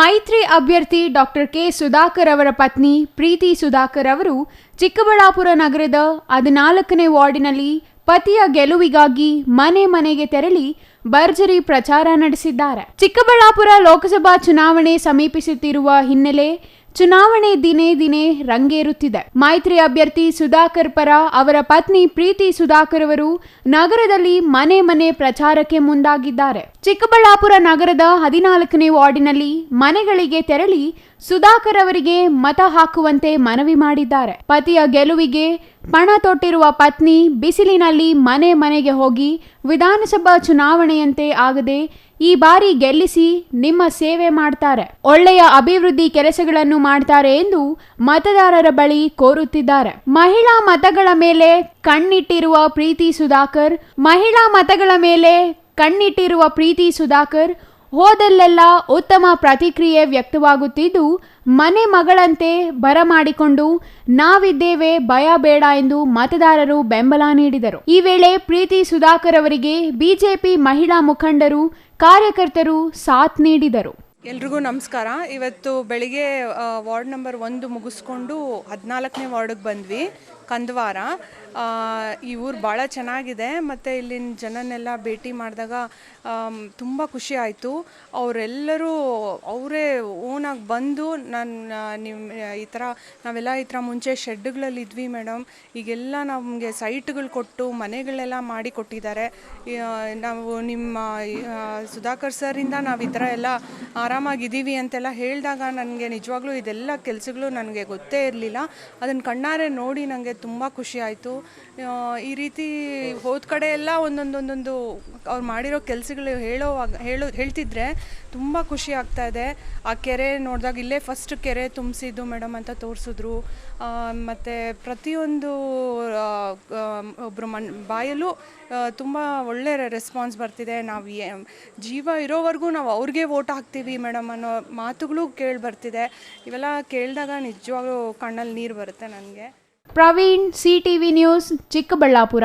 ಮೈತ್ರಿ ಅಭ್ಯರ್ಥಿ doctor K Sudhakar ಅವರ ಪತ್ನಿ ಪ್ರೀತಿ ಸುಧಾಕರ್ ಅವರು ಚಿಕ್ಕಬಳ್ಳಾಪುರ ನಗರದ ಹದಿನಾಲ್ಕನೇ ವಾರ್ಡಿನಲ್ಲಿ ಪತಿಯ ಗೆಲುವಿಗಾಗಿ ಮನೆ ಮನೆಗೆ ತೆರಳಿ ಭರ್ಜರಿ ಪ್ರಚಾರ ನಡೆಸಿದ್ದಾರೆ. ಚಿಕ್ಕಬಳ್ಳಾಪುರ ಲೋಕಸಭಾ ಚುನಾವಣೆ ಸಮೀಪಿಸುತ್ತಿರುವ ಹಿನ್ನೆಲೆ ಚುನಾವಣೆ ದಿನೇ ದಿನೇ ರಂಗೇರುತ್ತಿದೆ. ಮೈತ್ರಿ ಅಭ್ಯರ್ಥಿ ಸುಧಾಕರ್ ಪರ ಅವರ ಪತ್ನಿ ಪ್ರೀತಿ ಸುಧಾಕರ್ ಅವರು ನಗರದಲ್ಲಿ ಮನೆ ಮನೆ ಪ್ರಚಾರಕ್ಕೆ ಮುಂದಾಗಿದ್ದಾರೆ. ಚಿಕ್ಕಬಳ್ಳಾಪುರ ನಗರದ ಹದಿನಾಲ್ಕನೇ ವಾರ್ಡಿನಲ್ಲಿ ಮನೆಗಳಿಗೆ ತೆರಳಿ ಸುಧಾಕರ್ ಅವರಿಗೆ ಮತ ಹಾಕುವಂತೆ ಮನವಿ ಮಾಡಿದ್ದಾರೆ. ಪತಿಯ ಗೆಲುವಿಗೆ ಪಣ ತೊಟ್ಟಿರುವ ಪತ್ನಿ ಬಿಸಿಲಿನಲ್ಲಿ ಮನೆ ಮನೆಗೆ ಹೋಗಿ ವಿಧಾನಸಭಾ ಚುನಾವಣೆಯಂತೆ ಆಗದೆ ಈ ಬಾರಿ ಗೆಲ್ಲಿಸಿ ನಿಮ್ಮ ಸೇವೆ ಮಾಡ್ತಾರೆ. ಒಳ್ಳೆಯ ಅಭಿವೃದ್ಧಿ ಕೆಲಸಗಳನ್ನು ಮಾಡ್ತಾರೆ ಎಂದು ಮತದಾರರ ಬಳಿ ಕೋರುತ್ತಿದ್ದಾರೆ. ಮಹಿಳಾ ಮತಗಳ ಮೇಲೆ ಕಣ್ಣಿಟ್ಟಿರುವ ಪ್ರೀತಿ ಸುಧಾಕರ್, ಮಹಿಳಾ ಮತಗಳ ಮೇಲೆ ಕಣ್ಣಿಟ್ಟಿರುವ ಪ್ರೀತಿ ಸುಧಾಕರ್ ಹೋದಲ್ಲೆಲ್ಲ ಉತ್ತಮ ಪ್ರತಿಕ್ರಿಯೆ ವ್ಯಕ್ತವಾಗುತ್ತಿದ್ದು, ಮನೆ ಮಗಳಂತೆ ಬರಮಾಡಿಕೊಂಡು ನಾವಿದ್ದೇವೆ ಭಯ ಬೇಡ ಎಂದು ಮತದಾರರು ಬೆಂಬಲ ನೀಡಿದರು. ಈ ವೇಳೆ ಪ್ರೀತಿ ಸುಧಾಕರ್ ಅವರಿಗೆ ಬಿಜೆಪಿ ಮಹಿಳಾ ಮುಖಂಡರು, ಕಾರ್ಯಕರ್ತರು ಸಾಥ್ ನೀಡಿದರು. ಎಲ್ರಿಗೂ ನಮಸ್ಕಾರ. ಇವತ್ತು ಬೆಳಿಗ್ಗೆ ವಾರ್ಡ್ ನಂಬರ್ ಒಂದು ಮುಗಿಸ್ಕೊಂಡು ಹದಿನಾಲ್ಕನೇ ವಾರ್ಡಿಗೆ ಬಂದ್ವಿ. ಕಂದವಾರ. ಈ ಊರು ಭಾಳ ಚೆನ್ನಾಗಿದೆ, ಮತ್ತು ಇಲ್ಲಿನ ಜನನೆಲ್ಲ ಭೇಟಿ ಮಾಡಿದಾಗ ತುಂಬ ಖುಷಿ ಆಯಿತು. ಅವರೆಲ್ಲರೂ ಅವರೇ ಓನಾಗಿ ಬಂದು ನನ್ನ ನಿಮ್ಮ ಈ ಥರ ನಾವೆಲ್ಲ ಈ ಥರ ಮುಂಚೆ ಶೆಡ್ಗಳಲ್ಲಿ ಇದ್ವಿ ಮೇಡಮ್ ಈಗೆಲ್ಲ ನಮಗೆ ಸೈಟ್ಗಳು ಕೊಟ್ಟು ಮನೆಗಳೆಲ್ಲ ಮಾಡಿ ಕೊಟ್ಟಿದ್ದಾರೆ. ನಾವು ನಿಮ್ಮ ಸುಧಾಕರ್ ಸರಿಂದ ನಾವು ಈ ಥರ ಎಲ್ಲ ಆರಾಮಾಗಿದ್ದೀವಿ ಅಂತೆಲ್ಲ ಹೇಳಿದಾಗ ನನಗೆ ನಿಜವಾಗ್ಲೂ ಇದೆಲ್ಲ ಕೆಲಸಗಳು ನನಗೆ ಗೊತ್ತೇ ಇರಲಿಲ್ಲ. ಅದನ್ನು ಕಣ್ಣಾರೆ ನೋಡಿ ನನಗೆ ತುಂಬ ಖುಷಿ ಆಯಿತು. ಈ ರೀತಿ ಹೋದ ಕಡೆ ಎಲ್ಲ ಒಂದೊಂದೊಂದೊಂದು ಅವ್ರು ಮಾಡಿರೋ ಕೆಲಸಗಳು ಹೇಳೋವಾಗ ಹೇಳೋ, ಹೇಳ್ತಿದ್ರೆ ತುಂಬ ಖುಷಿ ಆಗ್ತಾ ಇದೆ. ಆ ಕೆರೆ ನೋಡಿದಾಗ ಇಲ್ಲೇ ಫಸ್ಟ್ ಕೆರೆ ತುಂಬಿಸಿದ್ದು ಮೇಡಮ್ ಅಂತ ತೋರಿಸಿದ್ರು. ಮತ್ತು ಪ್ರತಿಯೊಂದು ಒಬ್ಬರು ಮನ್, ಬಾಯಲ್ಲೂ ತುಂಬ ಒಳ್ಳೆ ರೆಸ್ಪಾನ್ಸ್ ಬರ್ತಿದೆ. ನಾವು ಜೀವ ಇರೋವರೆಗೂ ನಾವು ಅವ್ರಿಗೆ ವೋಟ್ ಹಾಕ್ತೀವಿ ಮೇಡಮ್ ಅನ್ನೋ ಮಾತುಗಳು ಕೇಳಿ ಬರ್ತಿದೆ. ಇವೆಲ್ಲ ಕೇಳಿದಾಗ ನಿಜವಾಗ್ಲೂ ಕಣ್ಣಲ್ಲಿ ನೀರು ಬರುತ್ತೆ ನನಗೆ. Praveen C TV news Chikkaballapur.